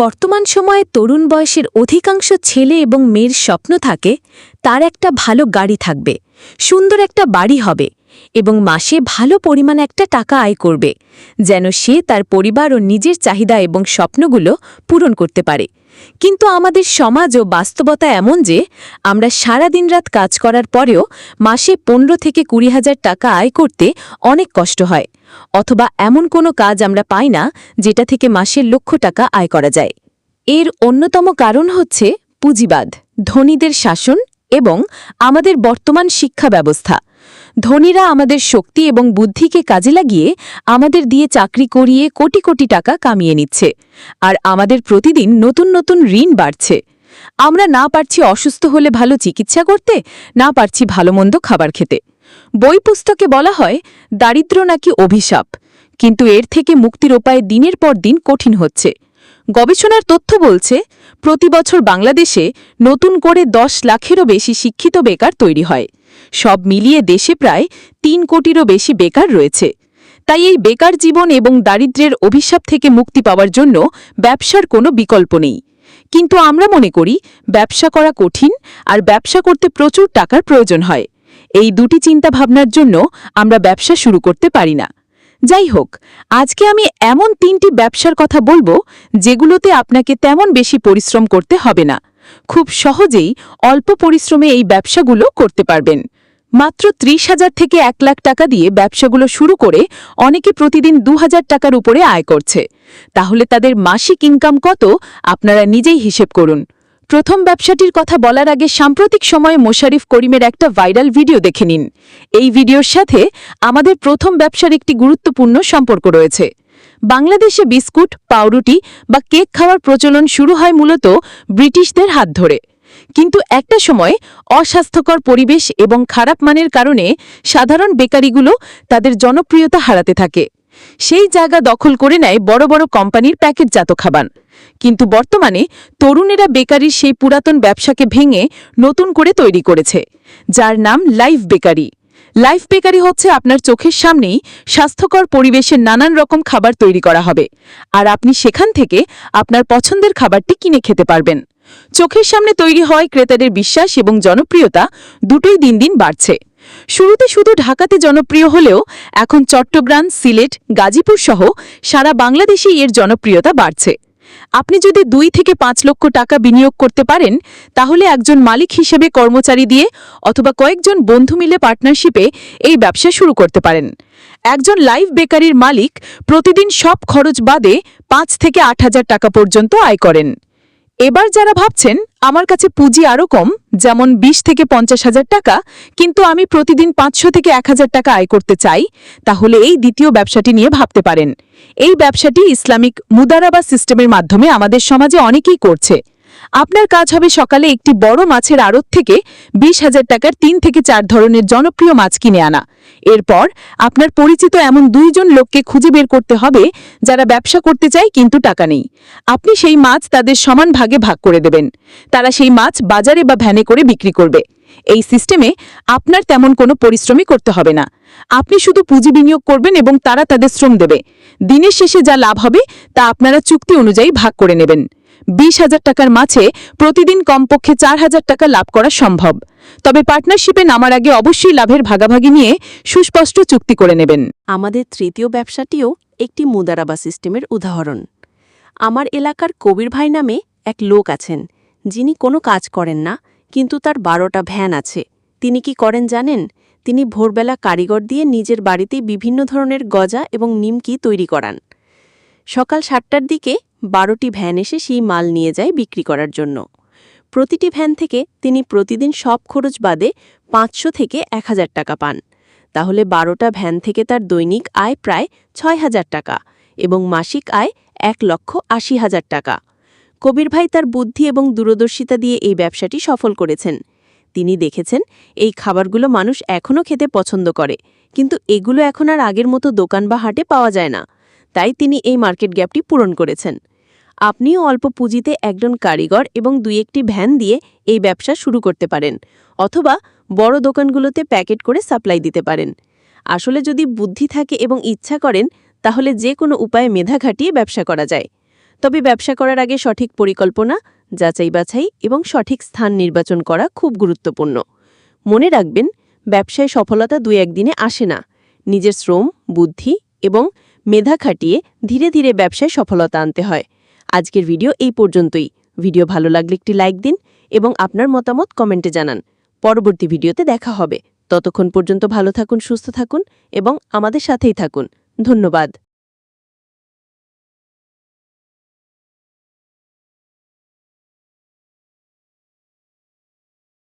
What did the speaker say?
বর্তমান সময়ে তরুণ বয়সের অধিকাংশ ছেলে এবং মেয়ের স্বপ্ন থাকে, তার একটা ভালো গাড়ি থাকবে, সুন্দর একটা বাড়ি হবে এবং মাসে ভালো পরিমাণ একটা টাকা আয় করবে, যেন সে তার পরিবার ও নিজের চাহিদা এবং স্বপ্নগুলো পূরণ করতে পারে। কিন্তু আমাদের সমাজ ও বাস্তবতা এমন যে, আমরা সারা দিনরাত কাজ করার পরেও মাসে পনেরো থেকে কুড়ি হাজার টাকা আয় করতে অনেক কষ্ট হয়। অথবা এমন কোনো কাজ আমরা পাই না, যেটা থেকে মাসের লক্ষ টাকা আয় করা যায়। এর অন্যতম কারণ হচ্ছে পুঁজিবাদ, ধনীদের শাসন এবং আমাদের বর্তমান শিক্ষা ব্যবস্থা। ধনীরা আমাদের শক্তি এবং বুদ্ধিকে কাজে লাগিয়ে আমাদের দিয়ে চাকরি করিয়ে কোটি কোটি টাকা কামিয়ে নিচ্ছে। আর আমাদের প্রতিদিন নতুন নতুন ঋণ বাড়ছে। আমরা না পারছি অসুস্থ হলে ভালো চিকিৎসা করতে, না পারছি ভালো মন্দ খাবার খেতে। বই পুস্তকে বলা হয়, দারিদ্র নাকি অভিশাপ। কিন্তু এর থেকে মুক্তির উপায় দিনের পর দিন কঠিন হচ্ছে। গবেষণার তথ্য বলছে প্রতি বছর বাংলাদেশে নতুন করে দশ লাখেরও বেশি শিক্ষিত বেকার তৈরি হয়। সব মিলিয়ে দেশে প্রায় তিন কোটিরও বেশি বেকার রয়েছে। তাই এই বেকার জীবন এবং দারিদ্র্যের অভিশাপ থেকে মুক্তি পাওয়ার জন্য ব্যবসার কোনো বিকল্প নেই। কিন্তু আমরা মনে করি, ব্যবসা করা কঠিন আর ব্যবসা করতে প্রচুর টাকার প্রয়োজন হয়। এই দুটি চিন্তা ভাবনার জন্য আমরা ব্যবসা শুরু করতে পারি না। যাই হোক আজকে আমি এমন তিনটি ব্যবসার কথা বলব যেগুলোতে আপনাকে তেমন বেশি পরিশ্রম করতে হবে না। খুব সহজেই অল্প পরিশ্রমে এই ব্যবসাগুলো করতে পারবেন। মাত্র ত্রিশ হাজার থেকে এক লাখ টাকা দিয়ে ব্যবসাগুলো শুরু করে অনেকে প্রতিদিন দু হাজার টাকার উপরে আয় করছে। তাহলে তাদের মাসিক ইনকাম কত আপনারা নিজেই হিসেব করুন। প্রথম ব্যবসাটির কথা বলার আগে সাম্প্রতিক সময়ে মোশারিফ করিমের একটা ভাইরাল ভিডিও দেখে নিন। এই ভিডিওর সাথে আমাদের প্রথম ব্যবসার একটি গুরুত্বপূর্ণ সম্পর্ক রয়েছে। বাংলাদেশে বিস্কুট, পাউরুটি বা কেক খাওয়ার প্রচলন শুরু হয় মূলত ব্রিটিশদের হাত ধরে। কিন্তু একটা সময় অস্বাস্থ্যকর পরিবেশ এবং খারাপ মানের কারণে সাধারণ বেকারিগুলো তাদের জনপ্রিয়তা হারাতে থাকে। সেই জায়গা দখল করে নেয় বড় বড় কোম্পানির প্যাকেটজাত খাবার। কিন্তু বর্তমানে তরুণেরা বেকারির সেই পুরাতন ব্যবসাকে ভেঙে নতুন করে তৈরি করেছে, যার নাম লাইফ বেকারি। লাইফ বেকারি হচ্ছে আপনার চোখের সামনেই স্বাস্থ্যকর পরিবেশে নানান রকম খাবার তৈরি করা হবে, আর আপনি সেখান থেকে আপনার পছন্দের খাবারটি কিনে খেতে পারবেন। চোখের সামনে তৈরি হয় ক্রেতাদের বিশ্বাস এবং জনপ্রিয়তা দুটোই দিন দিন বাড়ছে। শুরুতে শুধু ঢাকাতে জনপ্রিয় হলেও এখন চট্টগ্রাম, সিলেট, গাজীপুর সহ সারা বাংলাদেশেই এর জনপ্রিয়তা বাড়ছে। আপনি যদি দুই থেকে পাঁচ লক্ষ টাকা বিনিয়োগ করতে পারেন, তাহলে একজন মালিক হিসেবে কর্মচারী দিয়ে অথবা কয়েকজন বন্ধু মিলে পার্টনারশিপে এই ব্যবসা শুরু করতে পারেন। একজন লাইভ বেকারির মালিক প্রতিদিন সব খরচ বাদে পাঁচ থেকে আট হাজার টাকা পর্যন্ত আয় করেন। এবার যারা ভাবছেন, আমার কাছে পুঁজি আরও কম, যেমন ২০ থেকে পঞ্চাশ হাজার টাকা, কিন্তু আমি প্রতিদিন পাঁচশো থেকে এক হাজার টাকা আয় করতে চাই, তাহলে এই দ্বিতীয় ব্যবসাটি নিয়ে ভাবতে পারেন। এই ব্যবসাটি ইসলামিক মুদারাবা সিস্টেমের মাধ্যমে আমাদের সমাজে অনেকেই করছে। আপনার কাজ হবে সকালে একটি বড় মাছের আড়ত থেকে বিশ হাজার টাকার তিন থেকে চার ধরনের জনপ্রিয় মাছ কিনে আনা। এরপর আপনার পরিচিত এমন দুইজন লোককে খুঁজে বের করতে হবে যারা ব্যবসা করতে চায় কিন্তু টাকা নেই। আপনি সেই মাছ তাদের সমান ভাগে ভাগ করে দেবেন। তারা সেই মাছ বাজারে বা ভ্যানে করে বিক্রি করবে। এই সিস্টেমে আপনার তেমন কোনো পরিশ্রমই করতে হবে না। আপনি শুধু পুঁজি বিনিয়োগ করবেন এবং তারা তাদের শ্রম দেবে। দিনের শেষে যা লাভ হবে তা আপনারা চুক্তি অনুযায়ী ভাগ করে নেবেন। বিশ হাজার টাকার মাছে প্রতিদিন কমপক্ষে চার হাজার টাকা লাভ করা সম্ভব। তবে পার্টনারশিপে নামার আগে অবশ্যই লাভের ভাগাভাগি নিয়ে সুস্পষ্ট চুক্তি করে নেবেন। আমাদের তৃতীয় ব্যবসাটিও একটি মুদারাবা সিস্টেমের উদাহরণ। আমার এলাকার কবির ভাই নামে এক লোক আছেন। যিনি কোনো কাজ করেন না, কিন্তু তার বারোটা ভ্যান আছে। তিনি কি করেন জানেন? তিনি ভোরবেলা কারিগর দিয়ে নিজের বাড়িতেই বিভিন্ন ধরনের গজা এবং নিমকি তৈরি করান। সকাল সাতটার দিকে বারোটি ভ্যান এসে সেই মাল নিয়ে যায় বিক্রি করার জন্য। প্রতিটি ভ্যান থেকে তিনি প্রতিদিন সব খরচ বাদে পাঁচশো থেকে এক হাজার টাকা পান। তাহলে বারোটা ভ্যান থেকে তার দৈনিক আয় প্রায় ছয় হাজার টাকা এবং মাসিক আয় এক লক্ষ আশি হাজার টাকা। কবির ভাই তার বুদ্ধি এবং দূরদর্শিতা দিয়ে এই ব্যবসাটি সফল করেছেন। তিনি দেখেছেন, এই খাবারগুলো মানুষ এখনও খেতে পছন্দ করে, কিন্তু এগুলো এখন আর আগের মতো দোকান বা হাটে পাওয়া যায় না। তাই তিনি এই মার্কেট গ্যাপটি পূরণ করেছেন। আপনিও অল্প পুঁজিতে একজন কারিগর এবং দুই একটি ভ্যান দিয়ে এই ব্যবসা শুরু করতে পারেন, অথবা বড় দোকানগুলোতে প্যাকেট করে সাপ্লাই দিতে পারেন। আসলে যদি বুদ্ধি থাকে এবং ইচ্ছা করেন, তাহলে যে কোনো উপায়ে মেধা খাটিয়ে ব্যবসা করা যায়। তবে ব্যবসা করার আগে সঠিক পরিকল্পনা, যাচাই বাছাই এবং সঠিক স্থান নির্বাচন করা খুব গুরুত্বপূর্ণ। মনে রাখবেন, ব্যবসায় সফলতা দুই একদিনে আসে না। নিজের শ্রম, বুদ্ধি এবং মেধা খাটিয়ে ধীরে ধীরে ব্যবসায় সফলতা আনতে হয়। আজকের ভিডিও এই পর্যন্তই। ভিডিও ভালো লাগলে একটি লাইক দিন এবং আপনার মতামত কমেন্টে জানান। পরবর্তী ভিডিওতে দেখা হবে। ততক্ষণ পর্যন্ত ভালো থাকুন, সুস্থ থাকুন এবং আমাদের সাথেই থাকুন। ধন্যবাদ।